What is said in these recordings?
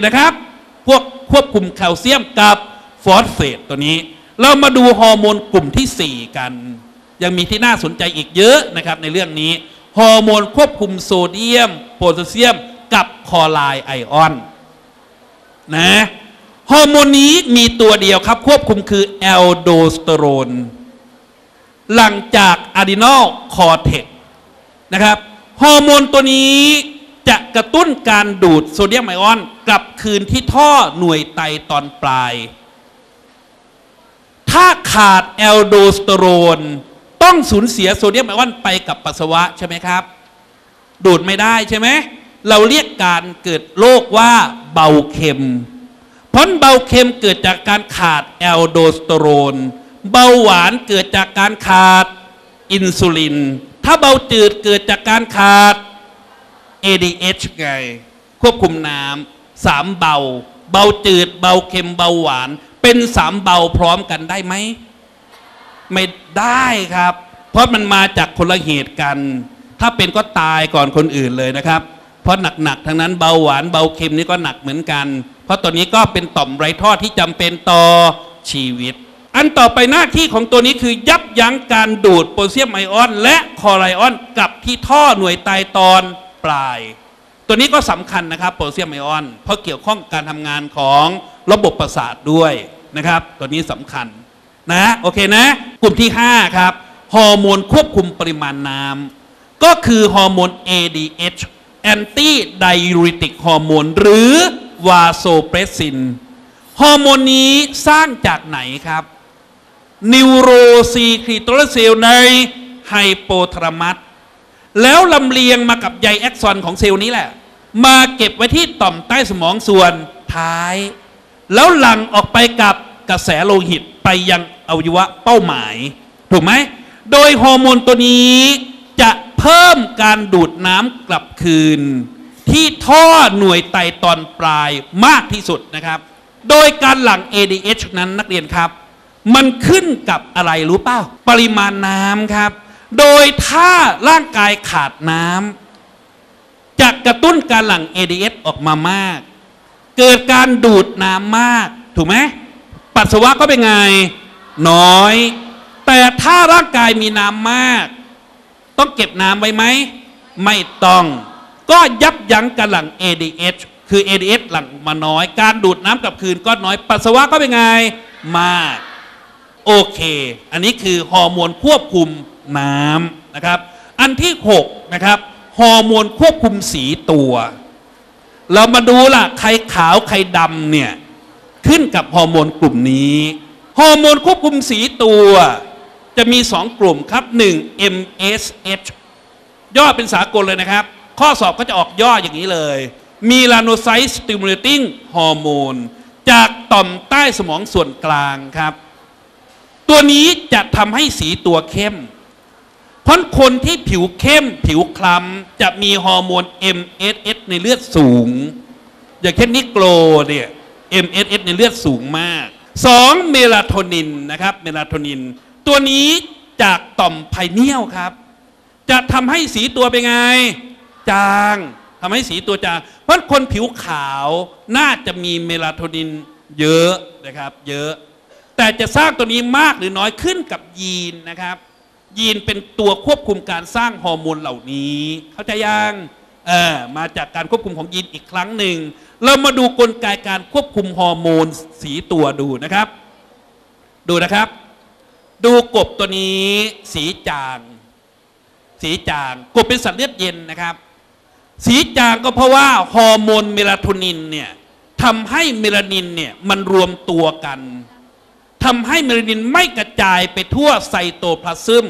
นะครับ พวกควบคุมแคลเซียมกับฟอสเฟตตัวนี้ เรามาดูฮอร์โมนกลุ่มที่ 4 กัน ยังมีที่น่าสนใจอีกเยอะนะครับในเรื่องนี้ ฮอร์โมนควบคุมโซเดียม โพแทสเซียม กับคลอไรไอออนนะฮอร์โมนนี้มีตัวเดียวครับ ควบคุมคือแอลโดสเตอโรนหลังจากอะดีนอลคอเทกนะครับ ฮอร์โมนตัวนี้ จะกระตุ้นการดูดโซเดียมไอออน กลับคืนที่ท่อหน่วยไตตอนปลาย ถ้าขาดแอลโดสเตอโรน ต้องสูญเสียโซเดียมไอออนไปกับปัสสาวะใช่ไหมครับ ดูดไม่ได้ใช่ไหม เราเรียกการเกิดโรคว่าเบาเค็ม เพราะเบาเค็มเกิดจากการขาดแอลโดสเตอโรน เบาหวานเกิดจากการขาดอินซูลิน ถ้าเบาจืดเกิดจากการขาด ADH ไง ควบคุมน้ำสามเบา เบาจืด เบาเค็มเบาหวาน เป็นสามเบาพร้อมกันได้ไหม ไม่ได้ครับ เพราะมันมาจากคนละเหตุกัน ถ้าเป็นก็ตายก่อนคนอื่นเลยนะครับ เพราะหนักๆทั้งนั้นเบาหวานเบาเค็มนี่ก็หนักเหมือนกัน เพราะตัวนี้ก็เป็นต่อมไรท่อที่จำเป็นต่อชีวิตอันต่อไปหน้าที่ของตัวนี้คือยับยั้งการดูดโพแทสเซียมไอออน และคลอไรออนกลับที่ท่อหน่วยไตตอน ปลาย ตัวนี้ก็สำคัญนะครับโพแทสเซียมไอออน เพราะเกี่ยวข้องการทำงานของระบบประสาทด้วยนะครับ ตัวนี้สำคัญนะโอเคนะ กลุ่มที่ 5 ครับฮอร์โมนควบคุมปริมาณน้ำก็คือฮอร์โมน ADH Anti Diuretic ฮอร์โมนหรือวาโซเพรสซินฮอร์โมนนี้สร้างจากไหนครับนิวโรซีครีโตรเซลในไฮโปทามัส แล้วลำเลียงมากับใยแอ็กซอนของเซลล์นี้แหละ มาเก็บไว้ที่ต่อมใต้สมองส่วนท้าย แล้วหลั่งออกไปกับกระแสโลหิตไปยังอวัยวะเป้าหมาย ถูกไหม โดยฮอร์โมนตัวนี้จะเพิ่มการดูดน้ำกลับคืน ที่ท่อหน่วยไตตอนปลายมากที่สุดนะครับ โดยการหลั่ง ADH นั้นนักเรียนครับ มันขึ้นกับอะไรรู้เปล่า ปริมาณน้ำครับ โดยถ้าร่างกายขาดน้ำจะกระตุ้นการหลั่ง ADH ออกมามาก เกิดการดูดน้ำมาก ถูกไหมปัสสาวะก็เป็นไง น้อย แต่ถ้าร่างกายมีน้ำมาก ต้องเก็บน้ำไว้ไหม ไม่ต้อง ก็ยับยั้งการหลั่ง ADH คือ ADH หลั่งมาน้อย การดูดน้ำกลับคืนก็น้อย ปัสสาวะก็เป็นไง มาก โอเค อันนี้คือฮอร์โมนควบคุม น้ำนะครับ อันที่6นะครับฮอร์โมนควบคุมสีตัว เรามาดูล่ะใครขาวใครดำเนี่ยขึ้นกับฮอร์โมนกลุ่มนี้ฮอร์โมนควบคุมสีตัว จะมีสองกลุ่มครับ 1 MSH ย่อเป็นสากลเลยนะครับ ข้อสอบก็จะออกย่ออย่างนี้เลย มีลาโนไซต์สติมูลติ้งฮอร์โมนจากต่อมใต้สมองส่วนกลางครับ ตัวนี้จะทำให้สีตัวเข้ม เพราะคนที่ผิวเข้มผิวคล้ำจะมีฮอร์โมน MSH ในเลือดสูง อย่างเช่นนิโกรเนี่ย MSH ในเลือดสูงมาก 2. เมลาโทนินนะครับเมลาโทนิน ตัวนี้จากต่อมไพเนียลครับ จะทำให้สีตัวเป็นไง จางทำให้สีตัวจาง เพราะคนผิวขาวน่าจะมีเมลาโทนินเยอะนะครับ เยอะ แต่จะสร้างตัวนี้มากหรือน้อยขึ้นกับยีนนะครับ ยีนเป็นตัวควบคุมการสร้างฮอร์โมนเหล่านี้ เข้าใจยังเออมาจากการควบคุมของยีนอีกครั้งหนึ่ง เรามาดูกลไกการควบคุมฮอร์โมนสีตัวดูนะครับ ดูนะครับ ดูกบตัวนี้สีจาง สีจางกบเป็นสัตว์เลือดเย็นนะครับ สีจางก็เพราะว่าฮอร์โมนเมลาโทนินเนี่ยทำให้เมลานินเนี่ยมันรวมตัวกัน ทำให้เมลานินไม่กระจายไปทั่วไซโตพลาซึม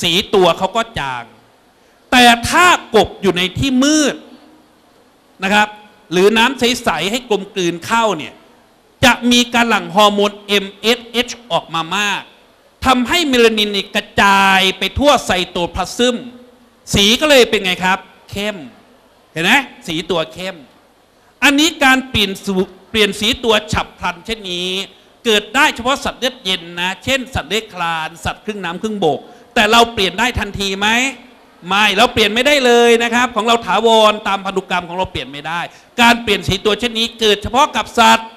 สีตัวเขาก็จาง แต่ถ้ากบอยู่ในที่มืดนะครับ หรือน้ำใส ๆ ให้กลมกลืนเข้าเนี่ย จะมีการหลั่งฮอร์โมน MSH ออกมามากทำให้เมลานินกระจายไปทั่วไซโตพลาซึม สีก็เลยเป็นไงครับ เข้ม เห็นไหมสีตัวเข้ม อันนี้การเปลี่ยนสูเปลี่ยนสีตัวฉับพลันเช่นนี้ เกิดได้เฉพาะสัตว์เลือดเย็นนะ เช่น สัตว์เลื้อยคลาน สัตว์ครึ่งน้ำครึ่งบก แต่เราเปลี่ยนได้ทันทีไหมไม่เราเปลี่ยนไม่ได้เลยนะครับ ของเราถาวรตามพันธุกรรมของเราเปลี่ยนไม่ได้ การเปลี่ยนสีตัวเช่นนี้ เกิดเฉพาะกับสัตว์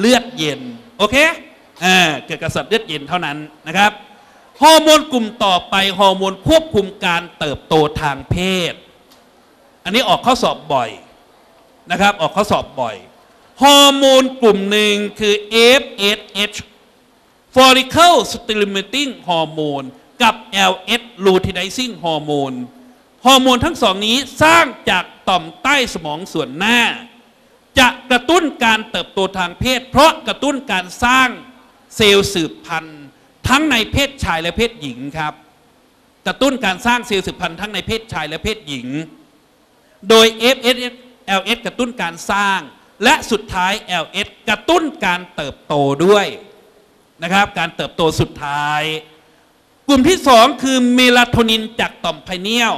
เลือดเย็นโอเคเออเกิดกับสัตว์เลือดเย็นเท่านั้นนะครับฮอร์โมนกลุ่มต่อไปฮอร์โมนควบคุมการเติบโตทางเพศ อันนี้ออกข้อสอบบ่อยนะครับ ออกข้อสอบบ่อย ฮอร์โมนกลุ่มหนึ่งคือ FSH follicle stimulating hormone กับ LH luteinizing hormone ฮอร์โมนทั้งสองนี้สร้างจากต่อมใต้สมองส่วนหน้า จะกระตุ้นการเติบโตทางเพศ เพราะกระตุ้นการสร้างเซลล์สืบพันธุ์ ทั้งในเพศชายและเพศหญิงครับ กระตุ้นการสร้างเซลล์สืบพันธุ์ทั้งในเพศชายและเพศหญิง โดย FS LS กระตุ้นการสร้าง และสุดท้าย LS กระตุ้นการเติบโตด้วยนะครับการเติบโตสุดท้าย กลุ่มที่สองคือเมลาโทนินจากต่อมไพเนียล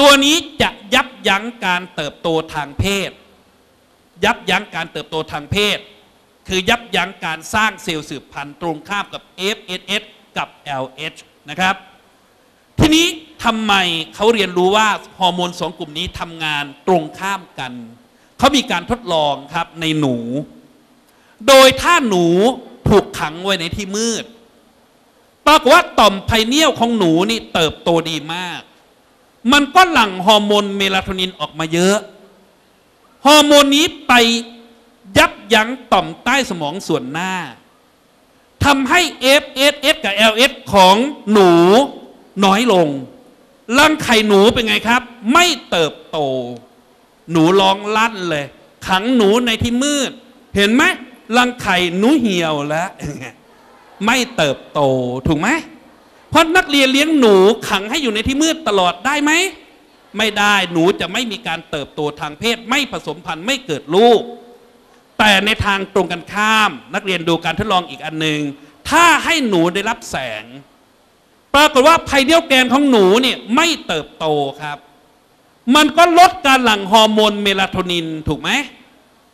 ตัวนี้จะยับยั้งการเติบโตทางเพศ ยับยั้งการเติบโตทางเพศ คือยับยั้งการสร้างเซลล์สืบพันธุ์ตรงข้ามกับ FSS กับ LH นะครับ ทีนี้ทำไมเขาเรียนรู้ว่าฮอร์โมนสองกลุ่มนี้ทำงานตรงข้ามกัน เขามีการทดลองครับในหนู โดยถ้าหนูถูกขังไว้ในที่มืด ปรากฏว่าต่อมไพเนียลของหนูนี่เติบโตดีมาก มันก็หลั่งฮอร์โมนเมลาโทนินออกมาเยอะ ฮอร์โมนนี้ไปยับยั้งต่อมใต้สมองส่วนหน้าทำให้ FSS กับ LS ของหนูน้อยลงรังไข่หนูเป็นไงครับ ไม่เติบโต หนูร้องลั่นเลย ขังหนูในที่มืด เห็นไหมรังไข่หนูเหี่ยวแล้ว ไม่เติบโตถูกไหมเพราะนักเรียนเลี้ยงหนูขังให้อยู่ในที่มืดตลอดได้ไหม ไม่ได้หนูจะไม่มีการเติบโตทางเพศ ไม่ผสมพันธุ์ไม่เกิดลูก แต่ในทางตรงกันข้าม นักเรียนดูการทดลองอีกอันหนึ่งถ้าให้หนูได้รับแสง ปรากฏว่าไพเดียลแกนของหนูเนี่ยไม่เติบโตครับ มันก็ลดการหลั่งฮอร์โมนเมลาโทนินถูกไหม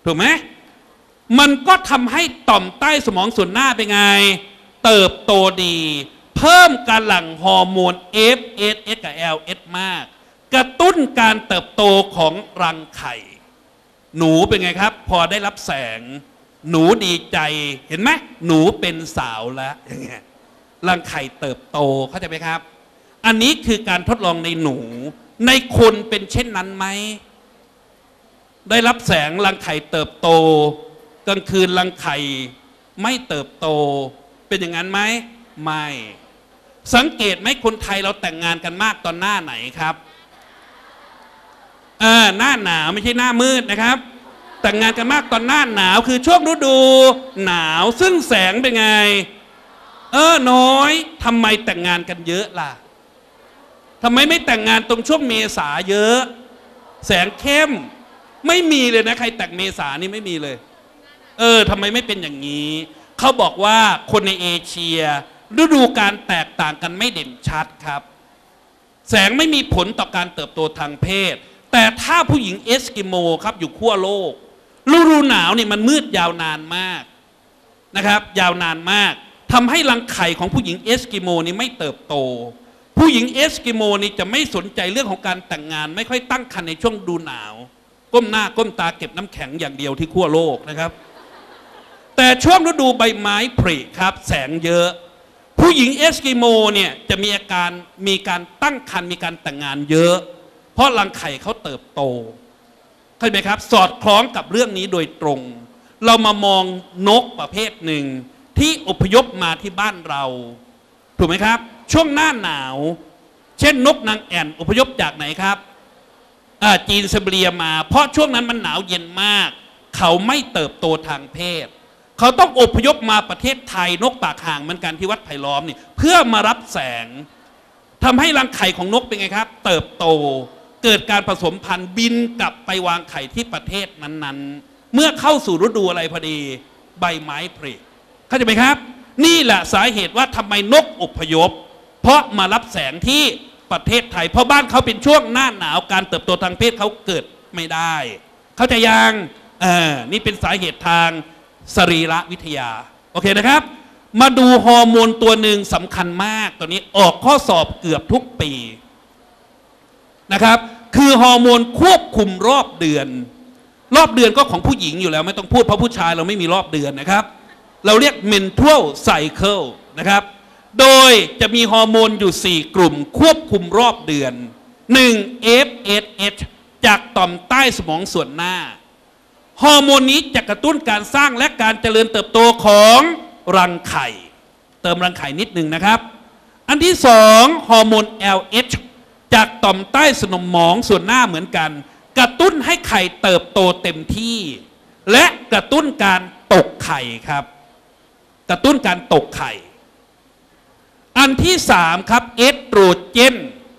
ถูกไหมมันก็ทำให้ต่อมใต้สมองส่วนหน้าเป็นไง เติบโตดี เพิ่มการหลั่งฮอร์โมน FSS กับ LS มาก กระตุ้นการเติบโตของรังไข่ หนูเป็นไงครับ พอได้รับแสง หนูดีใจเห็นไหมหนูเป็นสาวแล้วอย่างเงี้ยรังไข่เติบโตเข้าใจไหมครับ อันนี้คือการทดลองในหนู ในคนเป็นเช่นนั้นไหม ได้รับแสงรังไข่เติบโต กลางคืนรังไข่ไม่เติบโต เป็นอย่างนั้นไหมไม่ สังเกตไหมคนไทยเราแต่งงานกันมากตอนหน้าไหนครับเออหน้าหนาวไม่ใช่หน้ามืดนะครับ แต่งงานกันมากตอนหน้าหนาวคือช่วงฤดูหนาวซึ่งแสงเป็นไง เออน้อยทำไมแต่งงานกันเยอะล่ะ ทำไมไม่แต่งงานตรงช่วงเมษาเยอะ แสงเข้มไม่มีเลยนะใครแต่งเมษานี่ไม่มีเลย เออทำไมไม่เป็นอย่างนี้ เขาบอกว่าคนในเอเชีย ฤดูการแตกต่างกันไม่เด่นชัดครับ แสงไม่มีผลต่อการเติบโตทางเพศ แต่ถ้าผู้หญิงเอสกิโมครับอยู่ขั้วโลก ฤดูหนาวนี่มันมืดยาวนานมากนะครับ ยาวนานมากทำให้รังไข่ของผู้หญิงเอสกิโมนี่ไม่เติบโต ผู้หญิงเอสกิโมนี่จะไม่สนใจเรื่องของการแต่งงาน ไม่ค่อยตั้งครรภ์ในช่วงดูหนาว ก้มหน้าก้มตาเก็บน้ำแข็งอย่างเดียวที่ขั้วโลกนะครับ แต่ช่วงฤดูใบไม้ผลิครับ แสงเยอะ ผู้หญิงเอสกิโมเนี่ยจะมีอาการมีการตั้งครรภ์มีการแต่งงานเยอะ เพราะรังไข่เขาเติบโตเข้าใจไหมครับ สอดคล้องกับเรื่องนี้โดยตรง เรามามองนกประเภทหนึ่งที่อพยพมาที่บ้านเรา ถูกไหมครับ ช่วงหน้าหนาว เช่นนกนางแอ่นอพยพจากไหนครับจีนเซเบียมา เพราะช่วงนั้นมันหนาวเย็นมาก เขาไม่เติบโตทางเพศ เขาต้องอพยพมาประเทศไทยนกปากห่างเหมือนกันที่วัดไผ่ล้อมนี่เพื่อมารับแสงทำให้รังไข่ของนกเป็นไงครับ เติบโตเกิดการผสมพันธุ์บินกลับไปวางไข่ที่ประเทศนั้นๆ เมื่อเข้าสู่ฤดูอะไรพอดี ใบไม้ผลิเข้าใจไหมครับ นี่แหละสาเหตุว่าทำไมนกอพยพ เพราะมารับแสงที่ประเทศไทย เพราะบ้านเขาเป็นช่วงหน้าหนาวการเติบโตทางเพศเขาเกิดไม่ได้ เขาใจยังเออนี่เป็นสาเหตุทางสรีระวิทยา โอเคนะครับ มาดูฮอร์โมนตัวหนึ่งสำคัญมากตัวนี้ออกข้อสอบเกือบทุกปีนะครับ คือฮอร์โมนควบคุมรอบเดือน รอบเดือนก็ของผู้หญิงอยู่แล้ว ไม่ต้องพูดเพราะผู้ชายเราไม่มีรอบเดือนนะครับ เราเรียก mental cycle นะครับ โดยจะมีฮอร์โมนอยู่ 4 กลุ่มควบคุมรอบเดือน 1. FSH จากต่อมใต้สมองส่วนหน้า ฮอร์โมนนี้จะกระตุ้นการสร้างและการเจริญเติบโตของรังไข่ เติมรังไข่นิดหนึ่งนะครับ อันที่สองฮอร์โมน LH จากต่อมใต้สมองส่วนหน้าเหมือนกัน กระตุ้นให้ไข่เติบโตเต็มที่ และกระตุ้นการตกไข่ครับ กระตุ้นการตกไข่ อันที่สามครับเอสโตรเจน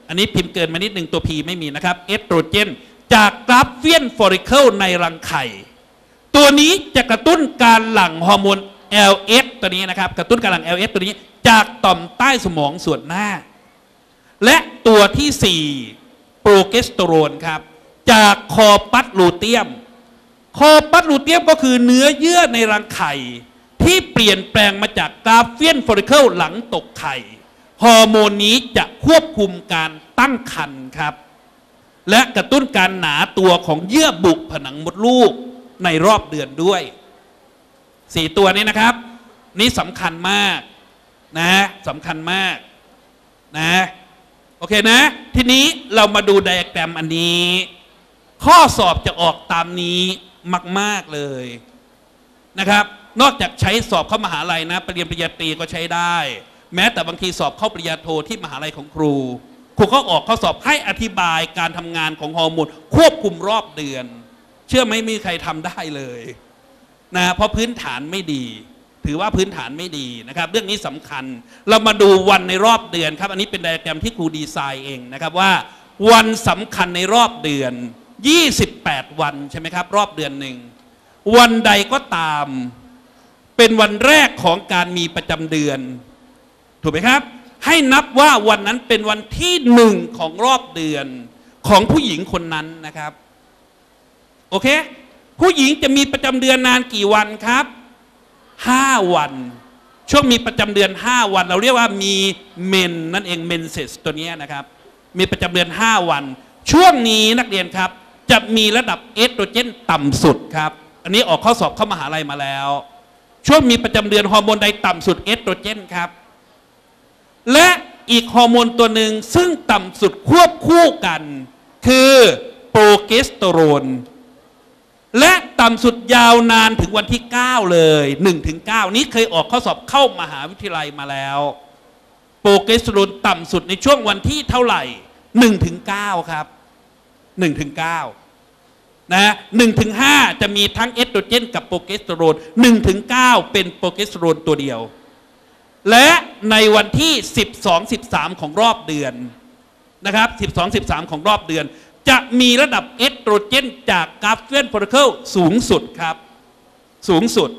อันนี้พิมพ์เกินมานิดหนึ่งตัว P ไม่มีนะครับเอสโตรเจน จากกราฟเฟียนฟอริเคิลในรังไข่ ตัวนี้จะกระตุ้นการหลั่งฮอร์โมน LS ตัวนี้นะครับ กระตุ้นการหลั่ง LS ตัวนี้จากต่อมใต้สมองส่วนหน้า และตัวที่ 4 โปรเกสเตอโรนครับ จากคอปัสลูเทียม คอปัสลูเทียมก็คือเนื้อเยื่อในรังไข่ ที่เปลี่ยนแปลงมาจากกราฟเฟียนฟอริเคิลหลังตกไข่ ฮอร์โมนนี้จะควบคุมการตั้งครรภ์ครับ และกระตุ้นการหนาตัวของเยื่อบุผนังมดลูกในรอบเดือนด้วยสี่ตัวนี้นะครับ นี่สำคัญมากนะสำคัญมากนะโอเคนะ ทีนี้เรามาดูไดอะแกรมอันนี้ ข้อสอบจะออกตามนี้มาก ๆ เลยนะครับ นอกจากใช้สอบเข้ามหาลัยนะปริญญาปริญญาตรีก็ใช้ได้ แม้แต่บางทีสอบเข้าปริญญาโทที่มหาลัยของครู ครูก็ออกข้อสอบให้อธิบายการทำงานของฮอร์โมนควบคุมรอบเดือน เชื่อไหมไมมีใครทำได้เลยนะเพราะพื้นฐานไม่ดี ถือว่าพื้นฐานไม่ดีนะครับ เรื่องนี้สำคัญ เรามาดูวันในรอบเดือนครับ อันนี้เป็นไดอะแกรมที่ครูดีไซน์เองนะครับว่า วันสำคัญในรอบเดือน 28 วันใช่ไหมครับ รอบเดือนหนึ่งวันใดก็ตาม เป็นวันแรกของการมีประจำเดือน ถูกไหมครับ ให้นับว่าวันนั้นเป็นวันที่หนึ่งของรอบเดือนของผู้หญิงคนนั้นนะครับ โอเค ผู้หญิงจะมีประจำเดือนนานกี่วันครับห้าวัน ช่วงมีประจำเดือน5วัน เราเรียกว่ามีเมนนั่นเองเมนเซสตัวนี้นะครับ มีประจำเดือน5วัน ช่วงนี้นักเรียนครับ จะมีระดับเอสโตรเจนต่ำสุดครับ อันนี้ออกข้อสอบเข้ามหาลัยมาแล้ว ช่วงมีประจำเดือนฮอร์โมนใดต่ำสุดเอสโตรเจนครับ และอีกฮอร์โมนตัวหนึ่งซึ่งต่ำสุดควบคู่กัน คือโปรเกสเตอโรนและต่ำสุดยาวนานถึงวันที่ 9 เลย1ถึง9นี้เคยออกข้อสอบเข้ามหาวิทยาลัยมาแล้ว โปรเกสเตอโรนต่ำสุดในช่วงวันที่เท่าไหร่1ถึง9ครับ 1 ถึง9นะ1ถึง5จะมีทั้งเอสโตรเจนกับโปรเกสเตอโรน1ถึง9เป็นโปรเกสเตอโรนตัวเดียว และในวันที่12 13ของรอบเดือนนะครับ12 13ของรอบเดือน จะมีระดับเอสโตรเจนจากกราฟเฟนฟอริเคิลสูงสุดครับ สูงสุด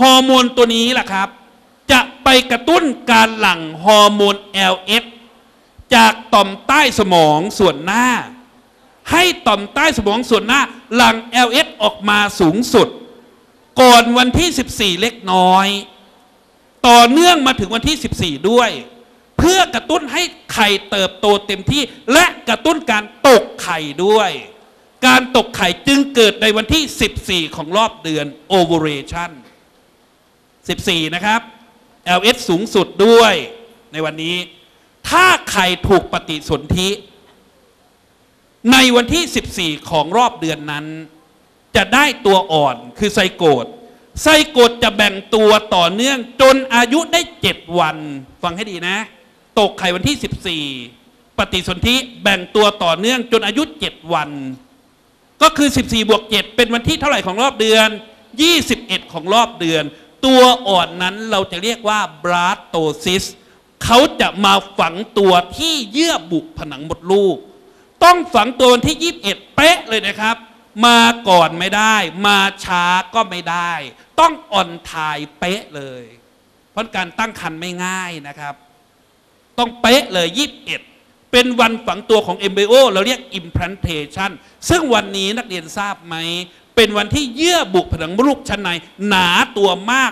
ฮอร์โมนตัวนี้แหละครับ จะไปกระตุ้นการหลั่งฮอร์โมน LS จากต่อมใต้สมองส่วนหน้า ให้ต่อมใต้สมองส่วนหน้าหลั่ง LS ออกมาสูงสุด ก่อนวันที่ 14 เล็กน้อย ต่อเนื่องมาถึงวันที่ 14 ด้วย เพื่อกระตุ้นให้ไข่เติบโตเต็มที่ และกระตุ้นการตกไข่ด้วย การตกไข่จึงเกิดในวันที่ 14 ของรอบเดือน ovulation 14 นะครับ LS สูงสุดด้วยในวันนี้ ถ้าไข่ถูกปฏิสนธิ ในวันที่ 14 ของรอบเดือนนั้น จะได้ตัวอ่อนคือไซโกตไซโกตจะแบ่งตัวต่อเนื่องจนอายุได้ 7 วัน ฟังให้ดีนะ ตกไข่วันที่ 14 ปฏิสนธิแบ่งตัวต่อเนื่องจนอายุ 7 วัน ก็คือ 14บวก7เป็นวันที่เท่าไหร่ของรอบเดือน 21 ของรอบเดือน ตัวอ่อนนั้นเราจะเรียกว่าบราโตซิสเขาจะมาฝังตัวที่เยื่อบุผนังมดลูก ต้องฝังตัววันที่ 21 เป๊ะเลยนะครับ มาก่อนไม่ได้ มาช้าก็ไม่ได้ ต้องอ่อนทายเป๊ะเลย เพราะการตั้งครรภ์ไม่ง่ายนะครับ ต้องเป๊ะเลย 21 เป็นวันฝังตัวของ embryo เราเรียก implantation ซึ่งวันนี้นักเรียนทราบไหม เป็นวันที่เยื่อบุผนังมดลูกชั้นในหนาตัวมาก